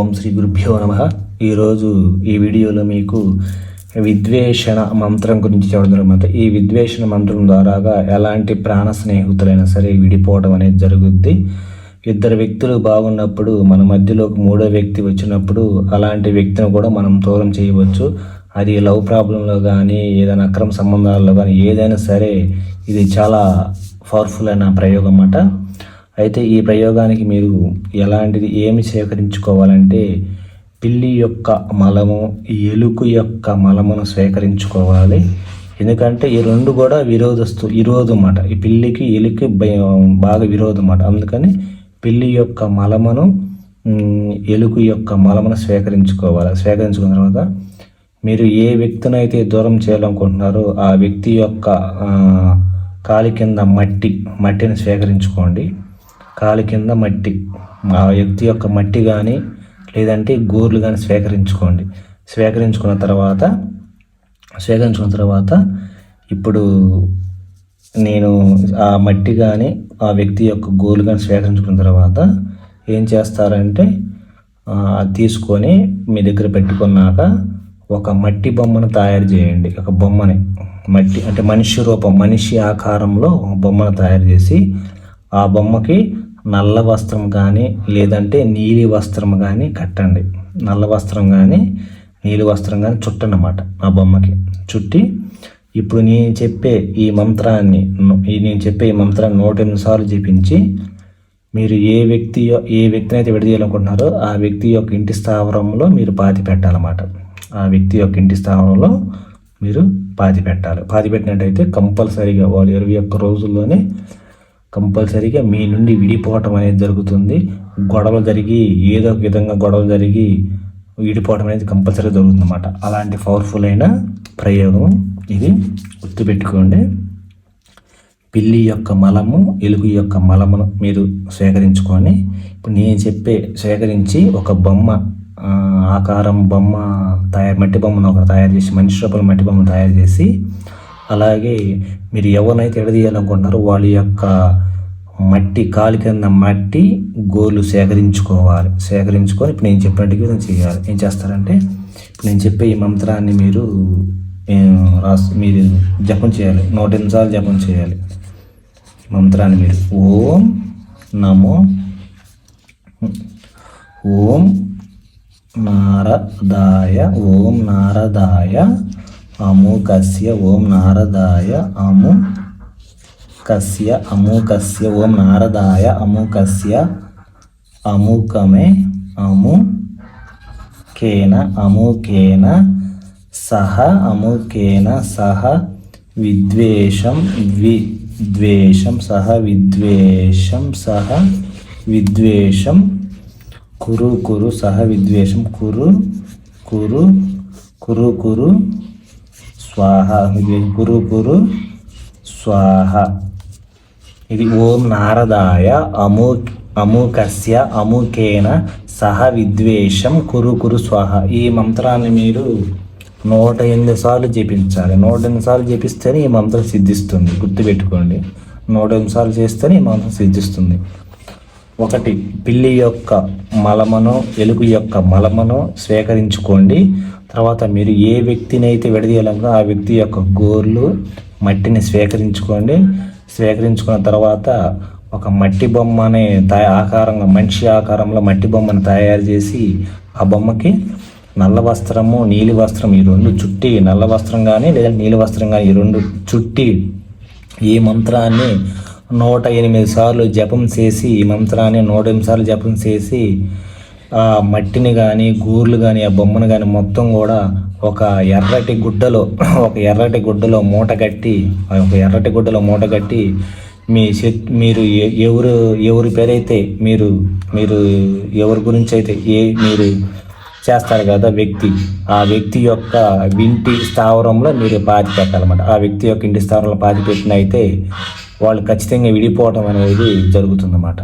ఓం శ్రీ గురుభ్యో నమ. ఈరోజు ఈ వీడియోలో మీకు విద్వేషణ మంత్రం గురించి చెప్పడం అనమాట ఈ విద్వేషణ మంత్రం ద్వారాగా ఎలాంటి ప్రాణ స్నేహితులైనా సరే విడిపోవడం అనేది జరుగుద్ది. ఇద్దరు వ్యక్తులు బాగున్నప్పుడు మన మధ్యలోకి మూడో వ్యక్తి వచ్చినప్పుడు అలాంటి వ్యక్తిని కూడా మనం దూరం చేయవచ్చు. అది లవ్ ప్రాబ్లంలో కానీ ఏదైనా అక్రమ సంబంధాల్లో కానీ ఏదైనా సరే ఇది చాలా పవర్ఫుల్ అయిన ప్రయోగం అన్నమాట. అయితే ఈ ప్రయోగానికి మీరు ఎలాంటిది ఏమి సేకరించుకోవాలంటే పిల్లి యొక్క మలము ఎలుక యొక్క మలమును సేకరించుకోవాలి. ఎందుకంటే ఈ రెండు కూడా విరోధస్తు విరోధం అన్నమాట ఈ పిల్లికి ఎలుకి బాగా విరోధం అన్నమాట అందుకని పిల్లి యొక్క మలమును ఎలుక యొక్క మలమును స్వీకరించుకోవాలి స్వీకరించుకున్న తర్వాత మీరు ఏ వ్యక్తినైతే దూరం చేయాలనుకుంటున్నారో ఆ వ్యక్తి యొక్క కాలి కింద మట్టి మట్టిని స్వీకరించుకోండి కాలి కింద మట్టి ఆ వ్యక్తి యొక్క మట్టి కానీ లేదంటే గోర్లు కానీ స్వీకరించుకోండి. స్వీకరించుకున్న తర్వాత స్వీకరించుకున్న తర్వాత ఇప్పుడు నేను ఆ మట్టి కానీ ఆ వ్యక్తి యొక్క గోలు కానీ స్వీకరించుకున్న తర్వాత ఏం చేస్తారంటే తీసుకొని మీ దగ్గర పెట్టుకున్నాక ఒక మట్టి బొమ్మను తయారు చేయండి. ఒక బొమ్మని మట్టి అంటే మనిషి రూపం మనిషి ఆకారంలో బొమ్మను తయారు చేసి ఆ బొమ్మకి నల్ల వస్త్రం కానీ లేదంటే నీలి వస్త్రం కానీ కట్టండి. నల్ల వస్త్రం కానీ నీలి వస్త్రం కానీ చుట్టనమాట ఆ బొమ్మకి. చుట్టి ఇప్పుడు నేను చెప్పే ఈ మంత్రాన్ని నేను చెప్పే ఈ మంత్రాన్ని నూట ఎనిమిది సార్లు చూపించి మీరు ఏ వ్యక్తి ఏ వ్యక్తిని అయితే విడదీయాలనుకుంటున్నారో ఆ వ్యక్తి యొక్క ఇంటి స్థావరంలో మీరు పాతి పెట్టాలన్నమాట. ఆ వ్యక్తి యొక్క ఇంటి స్థావరంలో మీరు పాతి పెట్టాలి. పాతి పెట్టినట్టయితే కంపల్సరీగా వాళ్ళు ఇరవై ఒక్క రోజుల్లోనే కంపల్సరీగా మీ నుండి విడిపోవటం అనేది జరుగుతుంది. గొడవలు జరిగి ఏదో ఒక విధంగా గొడవలు జరిగి విడిపోవటం అనేది కంపల్సరీ జరుగుతుంది అనమాట అలాంటి పవర్ఫుల్ అయిన ప్రయోగం ఇది. గుర్తుపెట్టుకోండి. పిల్లి యొక్క మలము ఎలుగు యొక్క మలమును మీరు సేకరించుకొని ఇప్పుడు నేను చెప్పే సేకరించి ఒక బొమ్మ ఆకారం బొమ్మ తయారు మట్టి బొమ్మను ఒకటి తయారు చేసి మనిషి రూపంలో మట్టి బొమ్మను తయారు చేసి అలాగే మీరు ఎవరినైతే ఎడదీయాలనుకుంటున్నారో వాళ్ళ యొక్క మట్టి కాలి కింద మట్టి గోలు సేకరించుకోవాలి. సేకరించుకొని ఇప్పుడు నేను చెప్పినట్టుగా చేయాలి. ఏం చేస్తారంటే ఇప్పుడు నేను చెప్పే ఈ మంత్రాన్ని మీరు రాసి మీరు జపం చేయాలి. నూట ఎనిమిది జపం చేయాలి. మంత్రాన్ని మీరు ఓం నమో ఓం నారదాయ ఓం నారదాయ అమూకస్య ఓం నారదాయ అము కస్య అమూకస్య ఓం నారదాయ అమూకస్య అమూకమే అము కేన అమూకేన సహ అమూకేన సహ విద్వేషం విద్వేషం సహ విద్వేషం సహ విద్వేషం కురు కురు సహ విద్వేషం కురు కురు కురు కురు స్వాహ. ఇది గురు గురు స్వాహ. ఇది ఓం నారదాయ అము అముకస్య అముకేన సహ విద్వేషం కురు కురు స్వాహ. ఈ మంత్రాన్ని మీరు నూట ఎనిమిది సార్లు జపించాలి. నూట ఎనిమిది సార్లు జపిస్తేనే ఈ మంత్రం సిద్ధిస్తుంది. గుర్తుపెట్టుకోండి. నూట ఎనిమిది సార్లు చేస్తేనే ఈ మంత్రం సిద్ధిస్తుంది. ఒకటి పిల్లి యొక్క మలమను ఎలుగు యొక్క మలమను స్వీకరించుకోండి. తర్వాత మీరు ఏ వ్యక్తిని అయితే విడదీయాలనుకున్నా ఆ వ్యక్తి యొక్క గోర్లు మట్టిని స్వీకరించుకోండి. స్వీకరించుకున్న తర్వాత ఒక మట్టి బొమ్మని ఆకారంగా మనిషి ఆకారంలో మట్టి బొమ్మను తయారు చేసి ఆ బొమ్మకి నల్ల వస్త్రము నీలి వస్త్రం ఈ రెండు చుట్టి నల్ల వస్త్రం కానీ లేదా నీలి వస్త్రం కానీ ఈ రెండు చుట్టి ఈ మంత్రాన్ని నూట ఎనిమిది సార్లు జపం చేసి ఈ మంత్రాన్ని నూట ఎనిమిది సార్లు జపం చేసి మట్టిని కానీ గూర్లు కానీ ఆ బొమ్మను కానీ మొత్తం కూడా ఒక ఎర్రటి గుడ్డలో ఒక ఎర్రటి గుడ్డలో మూట కట్టి ఒక ఎర్రటి గుడ్డలో మూట కట్టి మీ మీరు ఎవరు ఎవరి పేరైతే మీరు మీరు ఎవరి గురించి అయితే ఏ మీరు చేస్తారు కదా వ్యక్తి ఆ వ్యక్తి యొక్క ఇంటి స్థావరంలో మీరు పాతి పెట్టాలన్నమాట. ఆ వ్యక్తి యొక్క ఇంటి స్థావరంలో పాతి పెట్టిన అయితే వాళ్ళు ఖచ్చితంగా విడిపోవడం అనేది జరుగుతుందన్నమాట.